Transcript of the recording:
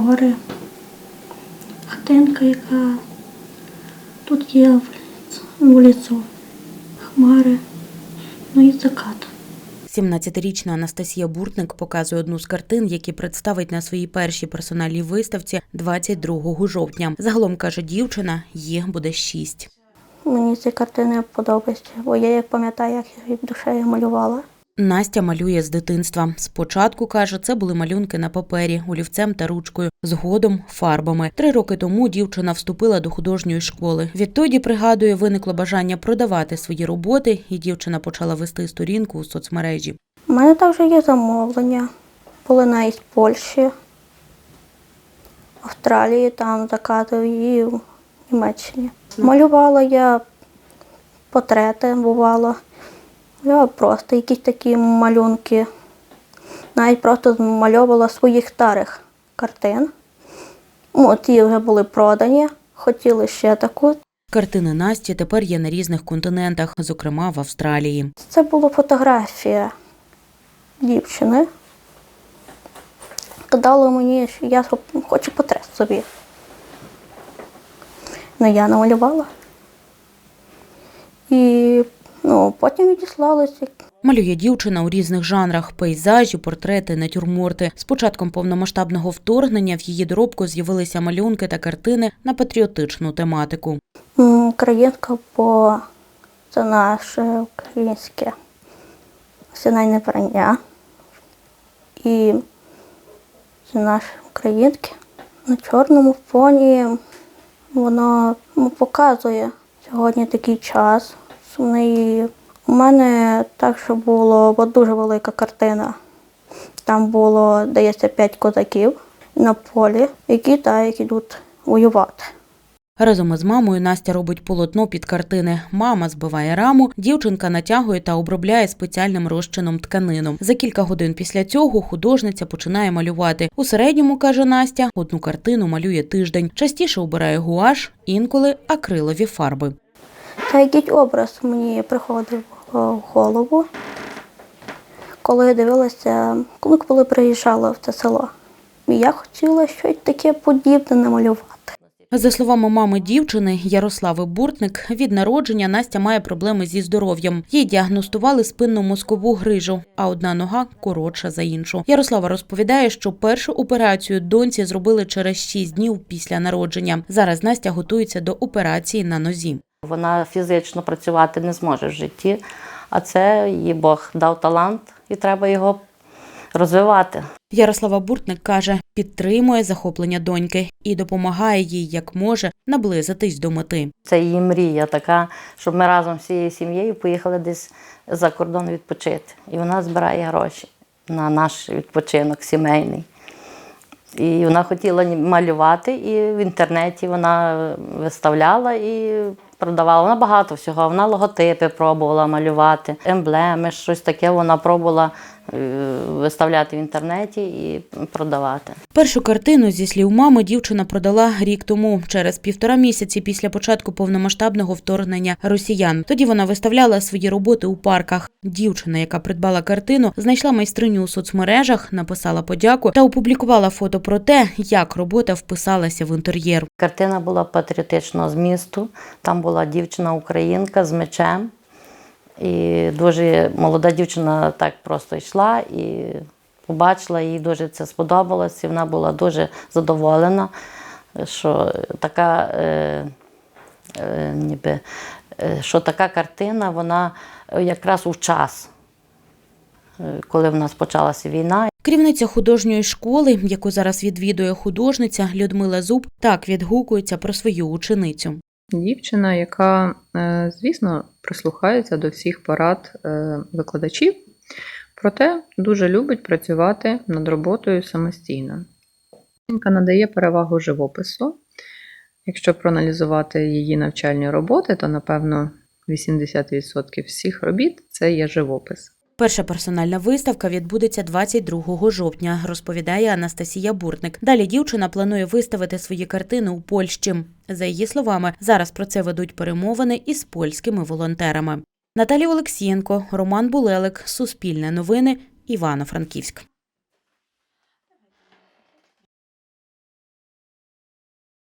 гори, хатинка, яка тут є в вулицю, хмари, ну і закат. 17-річна Анастасія Буртник показує одну з картин, які представить на своїй першій персональній виставці 22 жовтня. Загалом каже дівчина, їх буде шість. Мені ці картини подобаються, бо я як пам'ятаю, як я душею малювала. Настя малює з дитинства. Спочатку каже, це були малюнки на папері, олівцем та ручкою, згодом фарбами. Три роки тому дівчина вступила до художньої школи. Відтоді пригадує, виникло бажання продавати свої роботи, і дівчина почала вести сторінку у соцмережі. У мене також є замовлення. Були навіть з Польщі, Австралії, там закатив і в Німеччині. Малювала я портрети, бувало. Я просто якісь такі малюнки. Навіть просто змальовувала своїх старих картин. Ну, ті вже були продані, хотіли ще таку. Картини Насті тепер є на різних континентах, зокрема в Австралії. Це була фотографія дівчини. Сказала мені, що я хочу портрет собі. Ну, я намалювала. І ну, потім відіслалася. Малює дівчина у різних жанрах: пейзажі, портрети, натюрморти. З початком повномасштабного вторгнення в її доробку з'явилися малюнки та картини на патріотичну тематику. Українка, бо це наше українське національне прання. І це наше українське. На чорному фоні воно ну, показує сьогодні такий час. Сумний. У мене так, що було дуже велика картина. Там було, здається, п'ять козаків на полі, які так, йдуть воювати. Разом із мамою Настя робить полотно під картини. Мама збиває раму, дівчинка натягує та обробляє спеціальним розчином тканину. За кілька годин після цього художниця починає малювати. У середньому каже Настя, одну картину малює тиждень. Частіше обирає гуаш, інколи акрилові фарби. Якийсь образ мені приходив в голову, коли я дивилася, коли, коли приїжджала в це село. Я хотіла щось таке подібне намалювати. За словами мами дівчини Ярослави Буртник, від народження Настя має проблеми зі здоров'ям. Їй діагностували спинну мозкову грижу, а одна нога коротша за іншу. Ярослава розповідає, що першу операцію доньці зробили через 6 днів після народження. Зараз Настя готується до операції на нозі. Вона фізично працювати не зможе в житті, а це їй Бог дав талант і треба його розвивати. Ярослава Буртник каже, підтримує захоплення доньки і допомагає їй як може наблизитись до мети. Це її мрія така, щоб ми разом всією сім'єю поїхали десь за кордон відпочити. І вона збирає гроші на наш відпочинок сімейний. І вона хотіла малювати, і в інтернеті вона виставляла і продавала. Вона багато всього. Вона логотипи пробувала малювати, емблеми, щось таке вона пробувала виставляти в інтернеті і продавати. Першу картину зі слів мами дівчина продала рік тому, через півтора місяці після початку повномасштабного вторгнення росіян. Тоді вона виставляла свої роботи у парках. Дівчина, яка придбала картину, знайшла майстриню у соцмережах, написала подяку та опублікувала фото про те, як робота вписалася в інтер'єр. Картина була патріотичного змісту. Там була дівчина-українка з мечем. І дуже молода дівчина так просто йшла і побачила, їй дуже це сподобалось, і вона була дуже задоволена, що така, е, е, ніби, е, що така картина, вона якраз у час, е, коли в нас почалася війна, Керівниця художньої школи, яку зараз відвідує художниця Людмила Зуб, так відгукується про свою ученицю. Дівчина, яка, е, звісно, прислухається до всіх порад е, викладачів, проте дуже любить працювати над роботою самостійно. Жінка надає перевагу живопису. Якщо проаналізувати її навчальні роботи, то, напевно, 80% всіх робіт це є живопис. Перша персональна виставка відбудеться 22 жовтня, розповідає Анастасія Буртник. Далі дівчина планує виставити свої картини у Польщі. За її словами, зараз про це ведуть перемовини із польськими волонтерами. Наталія Олексієнко, Роман Булелик, Суспільне новини, Івано-Франківськ.